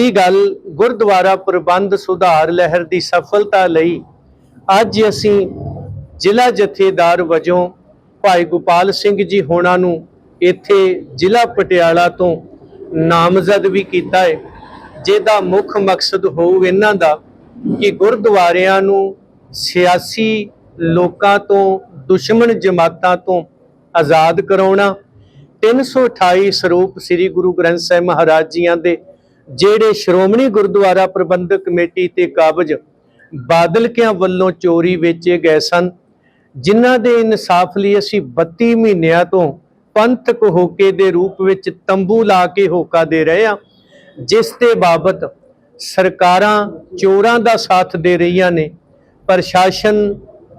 ਵੱਡੀ ਗੱਲ ਗੁਰਦੁਆਰਾ ਪ੍ਰਬੰਧ ਸੁਧਾਰ ਲਹਿਰ ਦੀ ਸਫਲਤਾ ਲਈ ਅੱਜ ਅਸੀਂ ਜ਼ਿਲ੍ਹਾ ਜਥੇਦਾਰ ਵਜੋਂ ਭਾਈ ਗੋਪਾਲ ਸਿੰਘ ਜੀ ਹੋਣਾ ਨੂੰ ਇੱਥੇ ਜ਼ਿਲ੍ਹਾ ਪਟਿਆਲਾ ਤੋਂ ਨਾਮਜ਼ਦ ਵੀ ਕੀਤਾ ਹੈ, ਜਿਹਦਾ ਮੁੱਖ ਮਕਸਦ ਹੋਊ ਇਹਨਾਂ ਦਾ ਕਿ ਗੁਰਦੁਆਰਿਆਂ ਨੂੰ ਸਿਆਸੀ ਲੋਕਾਂ ਤੋਂ, ਦੁਸ਼ਮਣ ਜਮਾਤਾਂ ਤੋਂ ਆਜ਼ਾਦ ਕਰਾਉਣਾ। 328 ਸਰੂਪ ਸ੍ਰੀ ਗੁਰੂ ਗ੍ਰੰਥ ਸਾਹਿਬ ਮਹਾਰਾਜ ਜੀਆਂ ਦੇ ਜਿਹੜੇ ਸ਼੍ਰੋਮਣੀ ਗੁਰਦੁਆਰਾ ਪ੍ਰਬੰਧਕ ਕਮੇਟੀ ਤੇ ਕਾਬਜ ਬਾਦਲਕਿਆਂ ਵੱਲੋਂ ਚੋਰੀ ਵੇਚੇ ਗਏ ਸਨ, ਜਿਨ੍ਹਾਂ ਦੇ ਇਨਸਾਫ ਲਈ ਅਸੀਂ 32 ਮਹੀਨਿਆਂ ਤੋਂ ਪੰਥਕ ਹੋਕੇ ਦੇ ਰੂਪ ਵਿੱਚ ਤੰਬੂ ਲਾ ਕੇ ਹੋਕਾ ਦੇ ਰਹੇ ਹਾਂ, ਜਿਸ ਤੇ ਬਾਬਤ ਸਰਕਾਰਾਂ ਚੋਰਾਂ ਦਾ ਸਾਥ ਦੇ ਰਹੀਆਂ ਨੇ, ਪ੍ਰਸ਼ਾਸਨ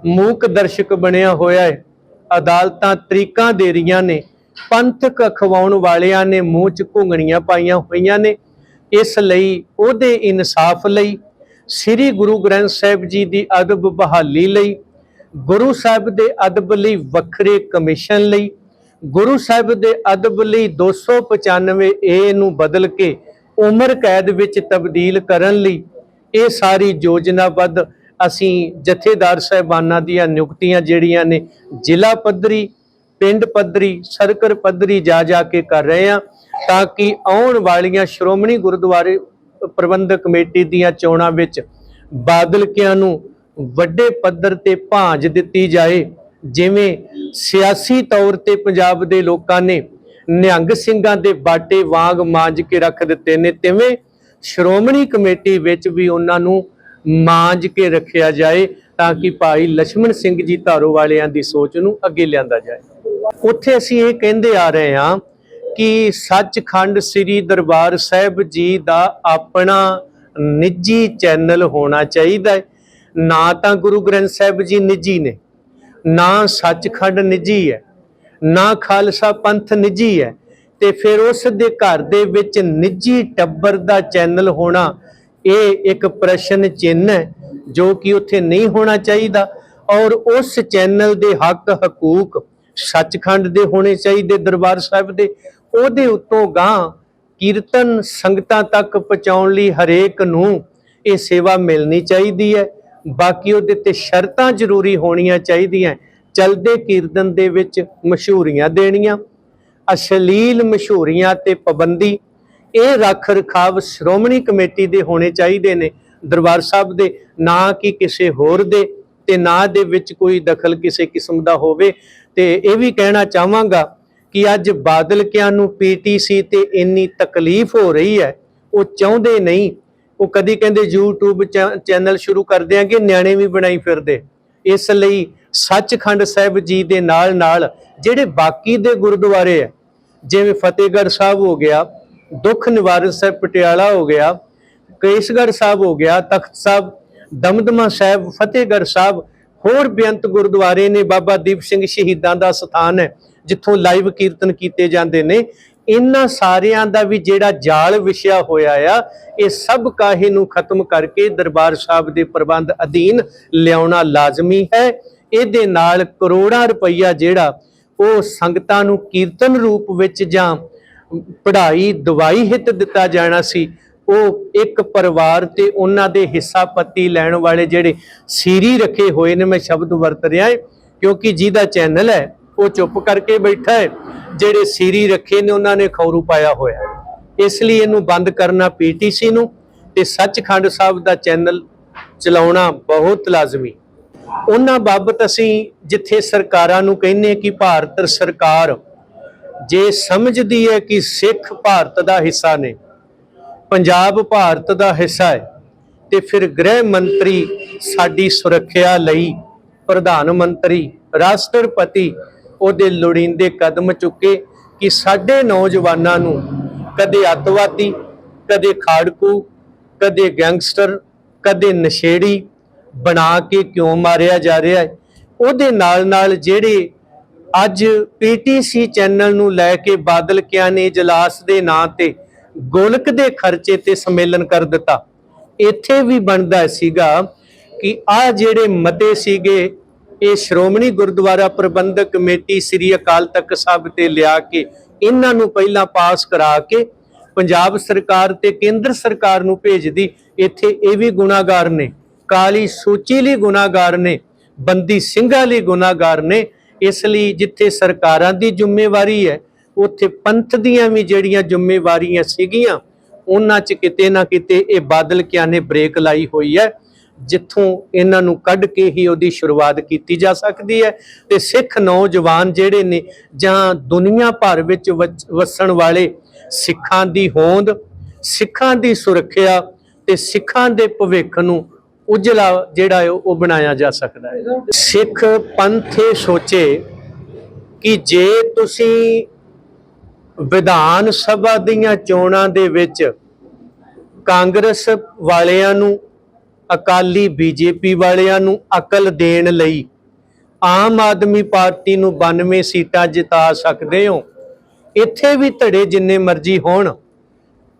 ਮੂਕ ਦਰਸ਼ਕ ਬਣਿਆ ਹੋਇਆ ਹੈ, ਅਦਾਲਤਾਂ ਤਰੀਕਾਂ ਦੇ ਰਹੀਆਂ ਨੇ, ਪੰਥਕ ਅਖਵਾਉਣ ਵਾਲਿਆਂ ਨੇ ਮੂੰਹ 'ਚ ਘੁੰਗਣੀਆਂ ਪਾਈਆਂ ਹੋਈਆਂ ਨੇ ਇਸ ਲਈ ਉਹਦੇ ਇਨਸਾਫ ਲਈ, ਸ੍ਰੀ ਗੁਰੂ ਗ੍ਰੰਥ ਸਾਹਿਬ ਜੀ ਦੀ ਅਦਬ ਬਹਾਲੀ ਲਈ, ਗੁਰੂ ਸਾਹਿਬ ਦੇ ਅਦਬ ਲਈ ਵੱਖਰੇ ਕਮਿਸ਼ਨ ਲਈ, ਗੁਰੂ ਸਾਹਿਬ ਦੇ ਅਦਬ ਲਈ 295 ਏ ਨੂੰ ਬਦਲ ਕੇ ਉਮਰ ਕੈਦ ਵਿੱਚ ਤਬਦੀਲ ਕਰਨ ਲਈ ਇਹ ਸਾਰੀ ਯੋਜਨਾਬੱਧ ਅਸੀਂ ਜਥੇਦਾਰ ਸਾਹਿਬਾਨਾਂ ਦੀਆਂ ਨਿਯੁਕਤੀਆਂ ਜਿਹੜੀਆਂ ਨੇ ਜ਼ਿਲ੍ਹਾ ਪੱਧਰੀ, ਪਿੰਡ ਪੱਧਰੀ ਸਰਕਲ ਪੱਧਰੀ ਜਾ ਜਾ ਕੇ ਕਰ ਰਹੇ ਹਾਂ। ਤਾਂ ਕਿ ਆਉਣ ਵਾਲੀਆਂ ਸ਼੍ਰੋਮਣੀ ਗੁਰਦੁਆਰੇ ਪ੍ਰਬੰਧਕ ਕਮੇਟੀ ਦੀਆਂ ਚੋਣਾਂ ਵਿੱਚ ਬਾਦਲਕਿਆਂ ਨੂੰ ਵੱਡੇ ਪੱਧਰ ਤੇ ਭਾਂਜ ਦਿੱਤੀ ਜਾਏ, ਜਿਵੇਂ ਸਿਆਸੀ ਤੌਰ ਤੇ ਪੰਜਾਬ ਦੇ ਲੋਕਾਂ ਨੇ ਨਿਹੰਗ ਸਿੰਘਾਂ ਦੇ ਬਾਟੇ ਵਾਂਗ ਮਾਂਜ ਕੇ ਰੱਖ ਦਿੱਤੇ ਨੇ, ਤਿਵੇਂ ਸ਼੍ਰੋਮਣੀ ਕਮੇਟੀ ਵਿੱਚ ਵੀ ਉਹਨਾਂ ਨੂੰ ਮਾਂਜ ਕੇ ਰੱਖਿਆ ਜਾਏ ਤਾਂ ਕਿ ਭਾਈ ਲక్ష్మణ ਸਿੰਘ ਜੀ ਧਾਰੋ ਵਾਲਿਆਂ ਦੀ ਸੋਚ ਨੂੰ ਅੱਗੇ ਲਿਆਂਦਾ ਜਾਏ। ਉੱਥੇ ਅਸੀਂ ਇਹ ਕਹਿੰਦੇ ਆ ਰਹੇ ਹਾਂ ਕਿ ਸੱਚਖੰਡ ਸ੍ਰੀ ਦਰਬਾਰ ਸਾਹਿਬ ਜੀ ਦਾ ਆਪਣਾ ਨਿੱਜੀ ਚੈਨਲ ਹੋਣਾ ਚਾਹੀਦਾ ਹੈ। ਨਾ ਤਾਂ ਗੁਰੂ ਗ੍ਰੰਥ ਸਾਹਿਬ ਜੀ ਨਿੱਜੀ ਨੇ, ਨਾ ਸੱਚਖੰਡ ਨਿੱਜੀ ਹੈ, ਨਾ ਖਾਲਸਾ ਪੰਥ ਨਿੱਜੀ ਹੈ ਤੇ ਫਿਰ ਉਸ ਦੇ ਘਰ ਦੇ ਵਿੱਚ ਨਿੱਜੀ ਟੱਬਰ ਦਾ ਚੈਨਲ ਹੋਣਾ ਇਹ ਇੱਕ ਪ੍ਰਸ਼ਨ ਚਿੰਨ੍ਹ ਹੈ ਜੋ ਕਿ ਉੱਥੇ ਨਹੀਂ ਹੋਣਾ ਚਾਹੀਦਾ ਔਰ ਉਸ ਚੈਨਲ ਦੇ ਹੱਕ ਹਕੂਕ ਸੱਚਖੰਡ ਦੇ ਹੋਣੇ ਚਾਹੀਦੇ ਦਰਬਾਰ ਸਾਹਿਬ ਦੇ ਉਹਦੇ ਉੱਤੋਂ ਗਾਂ ਕੀਰਤਨ ਸੰਗਤਾਂ ਤੱਕ ਪਹੁੰਚਾਉਣ ਲਈ ਹਰੇਕ ਨੂੰ ਇਹ ਸੇਵਾ ਮਿਲਣੀ ਚਾਹੀਦੀ ਹੈ। ਬਾਕੀ ਉਹਦੇ ਤੇ ਸ਼ਰਤਾਂ ਜ਼ਰੂਰੀ ਹੋਣੀਆਂ ਚਾਹੀਦੀਆਂ। ਚਲਦੇ ਕੀਰਤਨ ਦੇ ਵਿੱਚ ਮਸ਼ਹੂਰੀਆਂ ਦੇਣੀਆਂ, ਅਸ਼ਲੀਲ ਮਸ਼ਹੂਰੀਆਂ ਤੇ ਪਾਬੰਦੀ, ਇਹ ਰੱਖ ਰਖਾਵ ਸ਼੍ਰੋਮਣੀ ਕਮੇਟੀ ਦੇ ਹੋਣੇ ਚਾਹੀਦੇ ਨੇ। ਦਰਬਾਰ ਸਾਹਿਬ ਦੇ ਨਾ ਕਿ ਕਿਸੇ ਹੋਰ ਦੇ ਤੇ ਨਾ ਦੇ ਵਿੱਚ ਕੋਈ ਦਖਲ ਕਿਸੇ ਕਿਸਮ ਦਾ ਹੋਵੇ ਤੇ ਇਹ ਵੀ ਕਹਿਣਾ ਚਾਹਾਂਗਾ ਕਿ ਅੱਜ ਬਾਦਲ ਬਾਦਲਕਿਆਂ ਨੂੰ ਪੀਟੀਸੀ ਤੇ ਇੰਨੀ ਤਕਲੀਫ ਹੋ ਰਹੀ ਹੈ। ਉਹ ਚਾਹੁੰਦੇ ਨਹੀਂ। ਉਹ ਕਦੀ ਕਹਿੰਦੇ, YouTube ਚੈ- ਚੈਨਲ ਸ਼ੁਰੂ ਕਰ ਦਿਆਂਗੇ, ਨਿਆਣੇ ਵੀ ਬਣਾਈ ਫਿਰਦੇ। ਇਸ ਲਈ ਸੱਚਖੰਡ ਸਾਹਿਬ ਜੀ ਦੇ ਨਾਲ ਨਾਲ ਜਿਹੜੇ ਬਾਕੀ ਦੇ ਗੁਰਦੁਆਰੇ ਹੈ, ਜਿਵੇਂ ਫਤਿਹਗੜ੍ਹ ਸਾਹਿਬ ਹੋ ਗਿਆ, ਦੁੱਖ ਨਿਵਾਰਨ ਸਾਹਿਬ ਪਟਿਆਲਾ ਹੋ ਗਿਆ, ਕੇਸਗੜ੍ਹ ਸਾਹਿਬ ਹੋ ਗਿਆ, ਤਖਤ ਸਾਹਿਬ, ਦਮਦਮਾ ਸਾਹਿਬ, ਫਤਿਹਗੜ੍ਹ ਸਾਹਿਬ, ਹੋਰ ਬੇਅੰਤ ਗੁਰਦੁਆਰੇ ਨੇ ਬਾਬਾ ਦੀਪ ਸਿੰਘ ਸ਼ਹੀਦਾਂ ਦਾ ਸਥਾਨ ਹੈ। ਜਿੱਥੋਂ ਲਾਈਵ ਕੀਰਤਨ ਕੀਤੇ ਜਾਂਦੇ ਨੇ, ਇਹਨਾਂ ਸਾਰਿਆਂ ਦਾ ਵੀ ਜਿਹੜਾ ਜਾਲ ਵਿਛਿਆ ਹੋਇਆ ਆ, ਇਹ ਸਭ ਕਾਹੇ ਨੂੰ ਖਤਮ ਕਰਕੇ ਦਰਬਾਰ ਸਾਹਿਬ ਦੇ ਪ੍ਰਬੰਧ ਅਧੀਨ ਲਿਆਉਣਾ ਲਾਜ਼ਮੀ ਹੈ। ਇਹਦੇ ਨਾਲ ਕਰੋੜਾਂ ਰੁਪਈਆ ਜਿਹੜਾ ਉਹ ਸੰਗਤਾਂ ਨੂੰ ਕੀਰਤਨ ਰੂਪ ਵਿੱਚ ਜਾਂ ਪੜ੍ਹਾਈ, ਦਵਾਈ ਹਿੱਤ ਦਿੱਤਾ ਜਾਣਾ ਸੀ, ਉਹ ਇੱਕ ਪਰਿਵਾਰ ਤੇ ਉਹਨਾਂ ਦੇ ਹਿੱਸਾ ਪੱਤੀ ਲੈਣ ਵਾਲੇ ਜਿਹੜੇ ਸੀਰੀ ਰੱਖੇ ਹੋਏ ਨੇ, ਮੈਂ ਸ਼ਬਦ ਵਰਤ ਰਿਹਾ ਹਾਂ ਕਿਉਂਕਿ ਜਿਹਦਾ ਚੈਨਲ ਹੈ ਉਹ ਚੁੱਪ ਕਰਕੇ ਬੈਠਾ ਹੈ। ਜਿਹੜੇ ਸੀਰੀ ਰੱਖੇ ਨੇ, ਉਹਨਾਂ ਨੇ ਖੌਰੂ ਪਾਇਆ ਹੋਇਆ ਇਸ ਲਈ ਇਹਨੂੰ ਬੰਦ ਕਰਨਾ ਪੀਟੀਸੀ ਨੂੰ ਤੇ ਸੱਚਖੰਡ ਸਾਹਿਬ ਦਾ ਚੈਨਲ ਚਲਾਉਣਾ ਬਹੁਤ ਲਾਜ਼ਮੀ। ਉਹਨਾਂ ਬਾਬਤ ਅਸੀਂ ਜਿੱਥੇ ਸਰਕਾਰਾਂ ਨੂੰ ਕਹਿੰਨੇ ਕਿ ਭਾਰਤ ਸਰਕਾਰ ਜੇ ਸਮਝਦੀ ਹੈ ਕਿ ਸਿੱਖ ਭਾਰਤ ਦਾ ਹਿੱਸਾ ਨੇ, ਪੰਜਾਬ ਭਾਰਤ ਦਾ ਹਿੱਸਾ ਹੈ, ਤੇ ਫਿਰ ਗ੍ਰਹਿ ਮੰਤਰੀ ਸਾਡੀ ਸੁਰੱਖਿਆ ਲਈ ਪ੍ਰਧਾਨ ਮੰਤਰੀ, ਰਾਸ਼ਟਰਪਤੀ ਉਹਦੇ ਲੋੜੀਂਦੇ ਕਦਮ ਚੁੱਕੇ ਕਿ ਸਾਡੇ ਨੌਜਵਾਨਾਂ ਨੂੰ ਕਦੇ ਅੱਤਵਾਦੀ, ਕਦੇ ਖਾੜਕੂ, ਕਦੇ ਗੈਂਗਸਟਰ, ਕਦੇ ਨਸ਼ੇੜੀ ਬਣਾ ਕੇ ਕਿਉਂ ਮਾਰਿਆ ਜਾ ਰਿਹਾ ਹੈ? ਉਹਦੇ ਨਾਲ ਨਾਲ ਜਿਹੜੇ ਅੱਜ ਪੀਟੀਸੀ ਚੈਨਲ ਨੂੰ ਲੈ ਕੇ ਬਾਦਲ ਕਿਆਂ ਨੇ ਇਜਲਾਸ ਦੇ ਨਾਂ ਤੇ ਗੋਲਕ ਦੇ ਖਰਚੇ ਤੇ ਸੰਮੇਲਨ ਕਰ ਦਿੱਤਾ, ਇੱਥੇ ਵੀ ਬਣਦਾ ਸੀਗਾ ਕਿ ਆ ਜਿਹੜੇ ਮਤੇ ਸੀਗੇ ਇਹ ਸ਼੍ਰੋਮਣੀ ਗੁਰਦੁਆਰਾ ਪ੍ਰਬੰਧਕ ਕਮੇਟੀ ਸ੍ਰੀ ਅਕਾਲ ਤਖਤ ਸਾਹਿਬ ਤੇ ਲਿਆ ਕੇ ਇਹਨਾਂ ਨੂੰ ਪਹਿਲਾਂ ਪਾਸ ਕਰਾ ਕੇ ਪੰਜਾਬ ਸਰਕਾਰ ਤੇ ਕੇਂਦਰ ਸਰਕਾਰ ਨੂੰ ਭੇਜਦੀ, ਇੱਥੇ ਇਹ ਵੀ ਗੁਨਾਹਗਾਰ ਨੇ, ਕਾਲੀ ਸੂਚੀ ਲਈ ਗੁਨਾਹਗਾਰ ਨੇ, ਬੰਦੀ ਸਿੰਘਾਂ ਲਈ ਗੁਨਾਹਗਾਰ ਨੇ, ਇਸ ਲਈ ਜਿੱਥੇ ਸਰਕਾਰਾਂ ਦੀ ਜ਼ਿੰਮੇਵਾਰੀ ਹੈ, ਉੱਥੇ ਪੰਥ ਦੀਆਂ ਵੀ ਜਿਹੜੀਆਂ ਜ਼ਿੰਮੇਵਾਰੀਆਂ ਸੀਗੀਆਂ, ਉਹਨਾਂ 'ਚ ਕਿਤੇ ਨਾ ਕਿਤੇ ਇਹ ਬਾਦਲ ਕਿਆਂ ਨੇ ਬ੍ਰੇਕ ਲਾਈ ਹੋਈ ਹੈ। ਜਿੱਥੋਂ ਇਹਨਾਂ ਨੂੰ ਕੱਢ ਕੇ ਹੀ ਉਹਦੀ ਸ਼ੁਰੂਆਤ ਕੀਤੀ ਜਾ ਸਕਦੀ ਹੈ ਤੇ ਸਿੱਖ ਨੌਜਵਾਨ ਜਿਹੜੇ ਨੇ ਜਾਂ ਦੁਨੀਆ ਭਰ ਵਿੱਚ ਵਚ- ਵਸਣ ਵਾਲੇ ਸਿੱਖਾਂ ਦੀ ਹੋਂਦ, ਸਿੱਖਾਂ ਦੀ ਸੁਰੱਖਿਆ ਤੇ ਸਿੱਖਾਂ ਦੇ ਭਵਿੱਖ ਨੂੰ ਉਜਲਾ ਜਿਹੜਾ ਹੈ ਉਹ ਬਣਾਇਆ ਜਾ ਸਕਦਾ ਹੈ। ਸਿੱਖ ਪੰਥ ਇਹ ਸੋਚੇ ਕਿ ਜੇ ਤੁਸੀਂ ਵਿਧਾਨ ਸਭਾ ਦੀਆਂ ਚੋਣਾਂ ਦੇ ਵਿੱਚ ਕਾਂਗਰਸ ਵਾਲਿਆਂ ਨੂੰ ਅਕਾਲੀ ਬੀਜੇਪੀ ਵਾਲਿਆਂ ਨੂੰ ਅਕਲ ਦੇਣ ਲਈ ਆਮ ਆਦਮੀ ਪਾਰਟੀ ਨੂੰ 92 ਸੀਟਾਂ ਜਿਤਾ ਸਕਦੇ ਹੋ। ਇੱਥੇ ਵੀ ਧੜੇ ਜਿੰਨੇ ਮਰਜ਼ੀ ਹੋਣ।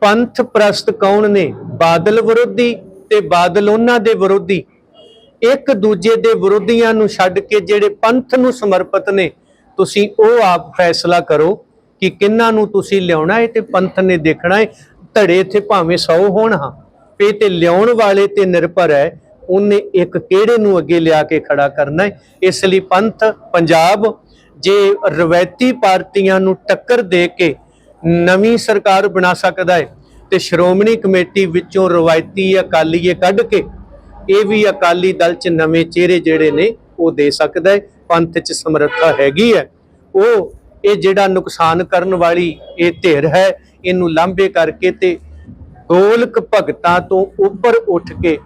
ਪੰਥ ਪ੍ਰਸਤ ਕੌਣ ਨੇ? ਬਾਦਲ ਵਿਰੋਧੀ ਤੇ ਬਾਦਲ ਉਹਨਾਂ ਦੇ ਵਿਰੋਧੀ। ਇੱਕ ਦੂਜੇ ਦੇ ਵਿਰੋਧੀਆਂ ਨੂੰ ਛੱਡ ਕੇ ਜਿਹੜੇ ਪੰਥ ਨੂੰ ਸਮਰਪਿਤ ਨੇ, ਤੁਸੀਂ ਉਹ ਆਪ ਫੈਸਲਾ ਕਰੋ ਕਿ ਕਿੰਨਾਂ ਨੂੰ ਤੁਸੀਂ ਲਿਆਉਣਾ ਹੈ ਤੇ ਪੰਥ ਨੇ ਦੇਖਣਾ ਹੈ ਧੜੇ ਇੱਥੇ ਭਾਵੇਂ 100 ਹੋਣ ਹਾਂ। ਇਹ ਤੇ ਲਿਆਉਣ ਵਾਲੇ ਤੇ ਨਿਰਭਰ ਹੈ। ਉਹਨੇ ਇੱਕ ਕਿਹੜੇ ਨੂੰ ਅੱਗੇ ਲਿਆ ਕੇ ਖੜਾ ਕਰਨਾ ਹੈ? ਇਸ ਲਈ ਪੰਥ ਪੰਜਾਬ ਜੇ ਰਵਾਇਤੀ ਪਾਰਟੀਆਂ ਨੂੰ ਟੱਕਰ ਦੇ ਕੇ ਨਵੀਂ ਸਰਕਾਰ ਬਣਾ ਸਕਦਾ ਹੈ, ਤੇ ਸ਼੍ਰੋਮਣੀ ਕਮੇਟੀ ਵਿੱਚੋਂ ਰਵਾਇਤੀ ਅਕਾਲੀਏ ਕੱਢ ਕੇ ਇਹ ਵੀ ਅਕਾਲੀ ਦਲ ਚ ਨਵੇਂ ਚਿਹਰੇ ਜਿਹੜੇ ਨੇ, ਉਹ ਦੇ ਸਕਦਾ ਹੈ। ਪੰਥ ਚ ਸਮਰੱਥਾ ਹੈਗੀ ਹੈ। ਉਹ ਇਹ ਜਿਹੜਾ ਨੁਕਸਾਨ ਕਰਨ ਵਾਲੀ ਇਹ ਧਿਰ ਹੈ, ਇਹਨੂੰ ਲਾਂਭੇ ਕਰਕੇ ਤੇ ਗੋਲਕ ਭਗਤਾਂ ਤੋਂ ਉੱਪਰ ਉੱਠ ਕੇ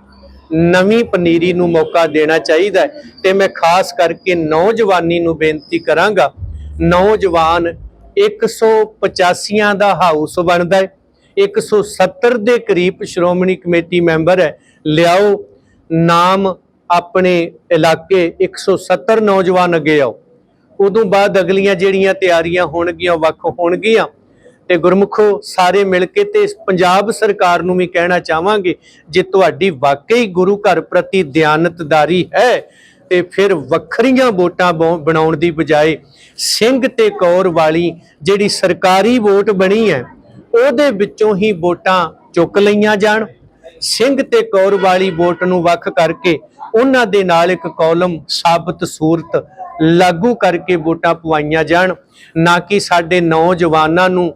ਨਵੀਂ ਪਨੀਰੀ ਨੂੰ ਮੌਕਾ ਦੇਣਾ ਚਾਹੀਦਾ ਹੈ। ਤੇ ਮੈਂ ਖਾਸ ਕਰਕੇ ਨੌਜਵਾਨੀ ਨੂੰ ਬੇਨਤੀ ਕਰਾਂਗਾ, ਨੌਜਵਾਨ 185 ਦਾ ਹਾਊਸ ਬਣਦਾ ਹੈ 170 ਦੇ ਕਰੀਬ ਸ਼੍ਰੋਮਣੀ ਕਮੇਟੀ ਮੈਂਬਰ ਹੈ। ਲਿਆਓ, ਨਾਮ ਆਪਣੇ ਇਲਾਕੇ 170 ਨੌਜਵਾਨ ਅੱਗੇ ਆਓ। ਉਦੋਂ ਬਾਅਦ ਅਗਲੀਆਂ ਜਿਹੜੀਆਂ ਤਿਆਰੀਆਂ ਹੋਣਗੀਆਂ, ਵੱਖ ਹੋਣਗੀਆਂ। ਤੇ ਗੁਰਮੁਖੋ ਸਾਰੇ ਮਿਲ ਕੇ ਤੇ ਪੰਜਾਬ ਸਰਕਾਰ ਨੂੰ ਵੀ ਕਹਿਣਾ ਚਾਹਾਂਗੇ ਜੇ ਤੁਹਾਡੀ ਵਾਕਈ ਗੁਰੂ ਘਰ ਪ੍ਰਤੀ ਦਿਆਨਤਦਾਰੀ ਹੈ ਤੇ ਫਿਰ ਵੱਖਰੀਆਂ ਵੋਟਾਂ ਬੋ- ਬਣਾਉਣ ਦੀ ਬਜਾਏ ਸਿੰਘ ਤੇ ਕੌਰ ਵਾਲੀ ਜਿਹੜੀ ਸਰਕਾਰੀ ਵੋਟ ਬਣੀ ਹੈ, ਉਹਦੇ ਵਿੱਚੋਂ ਹੀ ਵੋਟਾਂ ਚੁੱਕ ਲਈਆਂ ਜਾਣ। ਸਿੰਘ ਤੇ ਕੌਰ ਵਾਲੀ ਵੋਟ ਨੂੰ ਵੱਖ ਕਰਕੇ ਉਹਨਾਂ ਦੇ ਨਾਲ ਇੱਕ ਕਾਲਮ ਸਾਬਤ ਸੂਰਤ ਲਾਗੂ ਕਰਕੇ ਵੋਟਾਂ ਪਵਾਈਆਂ ਜਾਣ, ਨਾ ਕਿ ਸਾਡੇ ਨੌਜਵਾਨਾਂ ਨੂੰ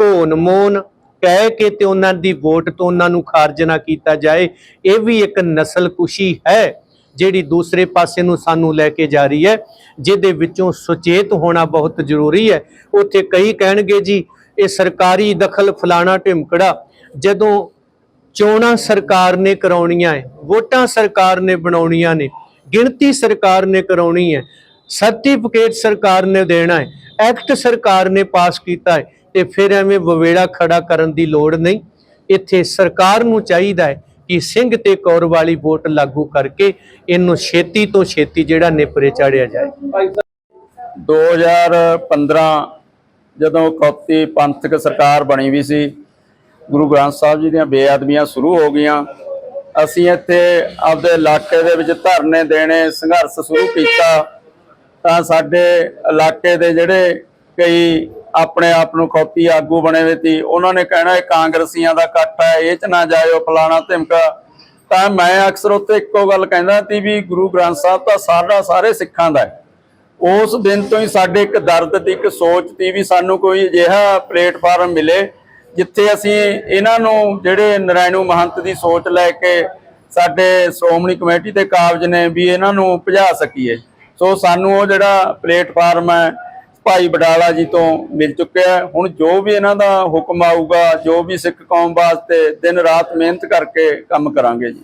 ਘੋਨ ਮੋਨ ਕਹਿ ਕੇ ਤੇ ਉਹਨਾਂ ਦੀ ਵੋਟ ਤੋਂ ਉਹਨਾਂ ਨੂੰ ਖਾਰਜ ਨਾ ਕੀਤਾ ਜਾਏ, ਇਹ ਵੀ ਇੱਕ ਨਸਲ ਕੁਸ਼ੀ ਹੈ ਜਿਹੜੀ ਦੂਸਰੇ ਪਾਸੇ ਨੂੰ ਸਾਨੂੰ ਲੈ ਕੇ ਜਾ ਰਹੀ ਹੈ, ਜਿਹਦੇ ਵਿੱਚੋਂ ਸੁਚੇਤ ਹੋਣਾ ਬਹੁਤ ਜ਼ਰੂਰੀ ਹੈ। ਉੱਥੇ ਕਈ ਕਹਿਣਗੇ ਜੀ, ਇਹ ਸਰਕਾਰੀ ਦਖਲ ਫਲਾਣਾ ਢਿਮਕੜਾ, ਜਦੋਂ ਚੋਣਾਂ ਸਰਕਾਰ ਨੇ ਕਰਾਉਣੀਆਂ ਹੈ, ਵੋਟਾਂ ਸਰਕਾਰ ਨੇ ਬਣਾਉਣੀਆਂ ਨੇ, ਗਿਣਤੀ ਸਰਕਾਰ ਨੇ ਕਰਾਉਣੀ ਹੈ, ਸਰਟੀਫਿਕੇਟ ਸਰਕਾਰ ਨੇ ਦੇਣਾ ਹੈ, ਐਕਟ ਸਰਕਾਰ ਨੇ ਪਾਸ ਕੀਤਾ ਹੈ ਤੇ ਫਿਰ ਐਵੇਂ ਵਵੇੜਾ ਖੜਾ ਕਰਨ ਦੀ ਲੋੜ ਨਹੀਂ। ਇੱਥੇ ਸਰਕਾਰ ਨੂੰ ਚਾਹੀਦਾ ਹੈ ਕਿ ਸਿੰਘ ਤੇ ਕੌਰ ਵਾਲੀ ਵੋਟ ਲਾਗੂ ਕਰਕੇ ਇਹਨੂੰ ਛੇਤੀ ਤੋਂ ਛੇਤੀ ਜਿਹੜਾ ਨੇਪਰੇ ਚਾੜਿਆ ਜਾਏ। 2015 ਜਦੋਂ ਕੌਤੀ ਪੰਥਕ ਸਰਕਾਰ ਬਣੀ ਵੀ ਸੀ, ਗੁਰੂ ਗ੍ਰੰਥ ਸਾਹਿਬ ਜੀ ਦੀਆਂ ਬੇਅਦਬੀਆਂ ਸ਼ੁਰੂ ਹੋ ਗਈਆਂ। ਅਸੀਂ ਇੱਥੇ ਆਪਦੇ ਇਲਾਕੇ ਦੇ ਵਿੱਚ ਧਰਨੇ ਦੇਣੇ, ਸੰਘਰਸ਼ ਸ਼ੁਰੂ ਕੀਤਾ ਤਾਂ ਸਾਡੇ ਇਲਾਕੇ ਦੇ ਜਿਹੜੇ ਕਈ ਆਪਣੇ ਆਪ ਨੂੰ ਕੌਤੀ ਆਗੂ ਬਣੇ ਹੋਏ ਸੀ ਉਹਨਾਂ ਨੇ ਕਹਿਣਾ, ਇਹ ਕਾਂਗਰਸੀਆਂ ਦਾ ਇਕੱਠ ਹੈ, ਇਹ ਚ ਨਾ ਜਾਇਓ ਫਲਾਣਾ ਧਮਕਾ। ਤਾਂ ਮੈਂ ਅਕਸਰ ਉੱਤੇ ਇੱਕੋ ਗੱਲ ਕਹਿੰਦਾ ਸੀ ਵੀ ਗੁਰੂ ਗ੍ਰੰਥ ਸਾਹਿਬ ਤਾਂ ਸਾਡਾ ਸਾਰੇ ਸਿੱਖਾਂ ਦਾ ਹੈ। ਉਸ ਦਿਨ ਤੋਂ ਹੀ ਸਾਡੇ ਇੱਕ ਦਰਦ ਦੀ, ਇੱਕ ਸੋਚ ਸੀ ਵੀ ਸਾਨੂੰ ਕੋਈ ਅਜਿਹਾ ਪਲੇਟਫਾਰਮ ਮਿਲੇ, ਜਿੱਥੇ ਅਸੀਂ ਇਹਨਾਂ ਨੂੰ, ਜਿਹੜੇ ਨਰਾਇਣੂ ਮਹੰਤ ਦੀ ਸੋਚ ਲੈ ਕੇ ਸਾਡੇ ਸ਼੍ਰੋਮਣੀ ਕਮੇਟੀ ਦੇ ਕਾਬਜ ਨੇ ਵੀ ਇਹਨਾਂ ਨੂੰ ਭਜਾ ਸਕੀਏ। ਸੋ ਸਾਨੂੰ ਉਹ ਜਿਹੜਾ ਪਲੇਟਫਾਰਮ ਹੈ ਭਾਈ ਬਡਾਲਾ ਜੀ ਤੋਂ ਮਿਲ ਚੁੱਕਿਆ ਹੁਣ ਜੋ ਵੀ ਇਹਨਾਂ ਦਾ ਹੁਕਮ ਆਊਗਾ, ਜੋ ਵੀ ਸਿੱਖ ਕੌਮ ਵਾਸਤੇ ਦਿਨ ਰਾਤ ਮਿਹਨਤ ਕਰਕੇ ਕੰਮ ਕਰਾਂਗੇ ਜੀ।